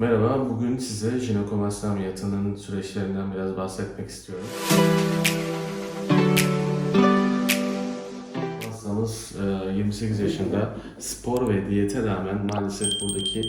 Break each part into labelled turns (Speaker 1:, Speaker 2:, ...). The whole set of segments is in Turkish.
Speaker 1: Merhaba, bugün size jinekomasti ameliyatının süreçlerinden biraz bahsetmek istiyorum. Hastamız e, 28 yaşında spor ve diyete rağmen maalesef buradaki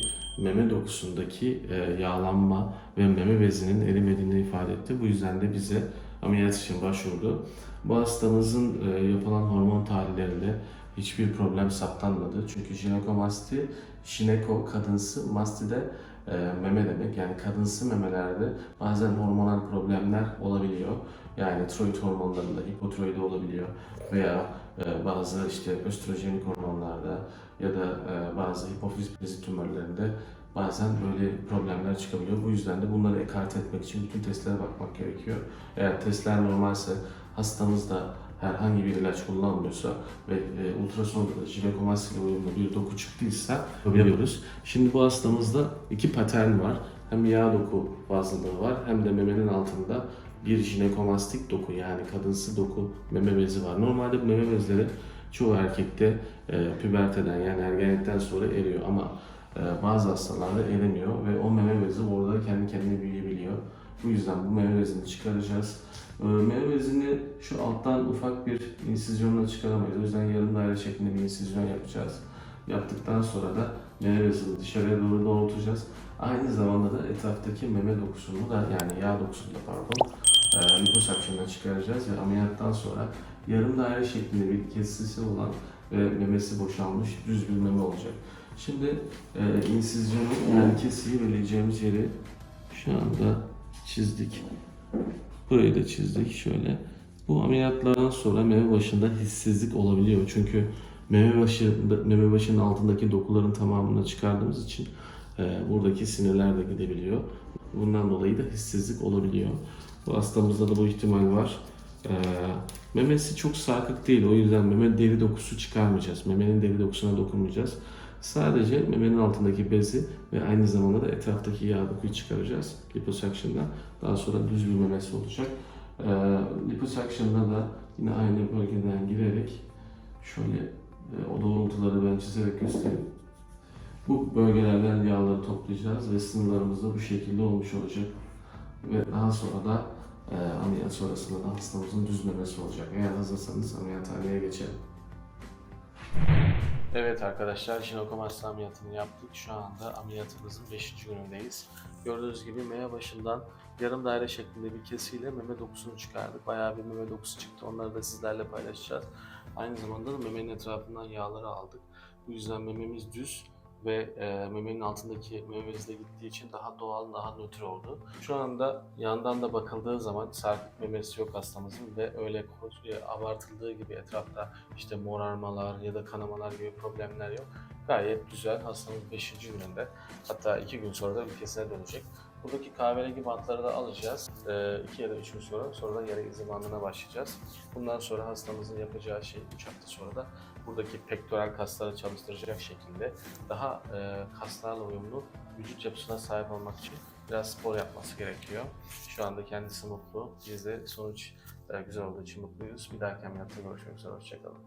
Speaker 1: meme dokusundaki e, yağlanma ve meme bezinin erimediğini ifade etti. Bu yüzden de bize ameliyat için başvurdu. Bu hastamızın e, yapılan hormon tahlillerinde hiçbir problem saptanmadı. Çünkü jinekomasti, jineko kadınsı, masti de e, meme demek. Yani kadınsı memelerde bazen hormonal problemler olabiliyor. Yani tiroid hormonlarında hipotiroidi olabiliyor veya e, bazı işte östrojenik hormonlarda ya da e, bazı hipofiz bezi tümörlerinde bazen böyle problemler çıkabiliyor. Bu yüzden de bunları ekarte etmek için bütün testlere bakmak gerekiyor. Eğer testler normalse hastamızda herhangi bir ilaç kullanmıyorsa ve e, ultrasonda da jinekomasti ile uyumlu bir doku çıktıysa yapabiliyoruz. Şimdi bu hastamızda iki patern var. Hem yağ doku fazlalığı var hem de memenin altında bir jinekomastik doku yani kadınsı doku meme bezi var. Normalde bu meme bezleri çoğu erkekte e, püberteden yani ergenlikten sonra eriyor ama e, bazı hastalarda eremiyor ve o meme bezi orada kendi kendine büyüyebiliyor. Bu yüzden bu meme bezini çıkaracağız. E, meme bezini şu alttan ufak bir insizyonla çıkaramayız. O yüzden yarım daire şeklinde bir insizyon yapacağız. Yaptıktan sonra da meme bezini dışarıya doğru doğrultacağız. Aynı zamanda da etraftaki meme dokusunu da yani yağ dokusunu da pardon e, liposakşından çıkaracağız ve ameliyattan sonra yarım daire şeklinde bir kesisi olan ve memesi boşalmış düz bir meme olacak. Şimdi e, insizyonu yani kesiyi belirleyeceğimiz yeri şu anda çizdik. Burayı da çizdik şöyle. Bu ameliyatlardan sonra meme başında hissizlik olabiliyor. Çünkü meme başı meme başının altındaki dokuların tamamını çıkardığımız için e, buradaki sinirler de gidebiliyor. Bundan dolayı da hissizlik olabiliyor. Bu hastamızda da bu ihtimal var. E, memesi çok sarkık değil. O yüzden meme deri dokusu çıkarmayacağız. Memenin deri dokusuna dokunmayacağız. Sadece memenin altındaki bezi ve aynı zamanda da etraftaki yağ dokuyu çıkaracağız liposuction'dan. Daha sonra düz bir memesi olacak. Ee, liposuction'da da yine aynı bölgeden girerek şöyle e, o doğrultuları ben çizerek göstereyim. Bu bölgelerden yağları toplayacağız ve sınırlarımız da bu şekilde olmuş olacak. Ve daha sonra da e, ameliyat sonrasında da hastamızın düz memesi olacak. Eğer hazırsanız ameliyathaneye geçelim. Evet arkadaşlar, jinekomasti ameliyatını yaptık. Şu anda ameliyatımızın 5. günündeyiz. Gördüğünüz gibi meme başından yarım daire şeklinde bir kesiyle meme dokusunu çıkardık. Bayağı bir meme dokusu çıktı. Onları da sizlerle paylaşacağız. Aynı zamanda da memenin etrafından yağları aldık. Bu yüzden mememiz düz ve e, memenin altındaki meme bezi de gittiği için daha doğal, daha nötr oldu. Şu anda yandan da bakıldığı zaman sarkık memesi yok hastamızın ve öyle abartıldığı gibi etrafta işte morarmalar ya da kanamalar gibi problemler yok. Gayet güzel. Hastamız 5. gününde. Hatta 2 gün sonra da ülkesine dönecek. Buradaki kahverengi bantları da alacağız. 2 ya da 3 gün sonra. Sonra da yara izi başlayacağız. Bundan sonra hastamızın yapacağı şey 3 hafta sonra da buradaki pektoral kasları çalıştıracak şekilde daha e, kaslarla uyumlu vücut yapısına sahip olmak için biraz spor yapması gerekiyor. Şu anda kendisi mutlu. Biz de sonuç e, güzel olduğu için mutluyuz. Bir dahaki ameliyatta görüşmek üzere. Hoşçakalın.